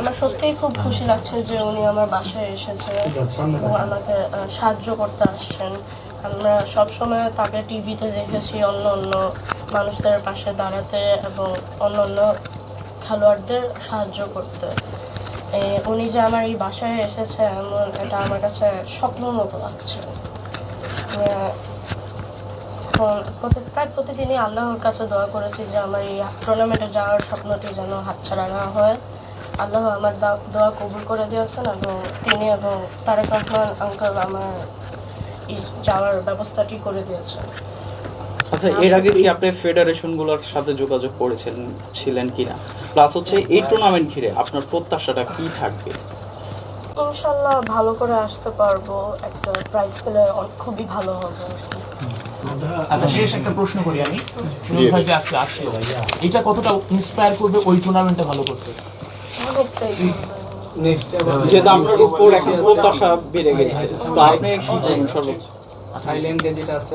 আমার সত্যিই খুব খুশি লাগছে যে উনি আমার বাসায় এসেছে এবং আমাকে সাহায্য করতে আসছেন। আমরা সবসময় তাকে টিভিতে দেখেছি, অন্য অন্য মানুষদের পাশে দাঁড়াতে এবং অন্য অন্য খেলোয়াড়দের সাহায্য করতে। উনি যে আমার এই বাসায় এসেছে, এমন এটা আমার কাছে স্বপ্ন মতো লাগছে। প্রায় প্রতিদিনই আল্লাহর কাছে দোয়া করেছি যে আমার এই টুর্নামেন্টে যাওয়ার স্বপ্নটি যেন হাতছাড়া না হয়। আল্লাহ আমার দা- দোয়া কবুল করে দিয়েছেন এবং তিনি এবং তারেক রহমান আঙ্কেল আমার এই যাওয়ার ব্যবস্থাটি করে দিয়েছেন। আচ্ছা এর আগে কি আপনি ফেডারেশনগুলোর সাথে যোগাযোগ করেছেন ছিলেন কিনা? প্লাস হচ্ছে এই টুর্নামেন্ট ঘিরে আপনার প্রত্যাশাটা কি থাকবে? ইনশাল্লাহ ভালো করে আসতে পারব। একটা প্রাইজ পেলে খুবই ভালো হবে। আচ্ছা শেষ একটা প্রশ্ন করি আমি। সুনীল ভাই যে আজকে আসলো এটা কতটা ইন্সপায়ার করবে ওই টুর্নামেন্টে ভালো করতে? অনেকটাই আপনার উপর এখন প্রত্যাশা বেড়ে গেছে। তো আপনি কি করবেন সর্বোচ্চ থাইল্যান্ডে যেটা আছে।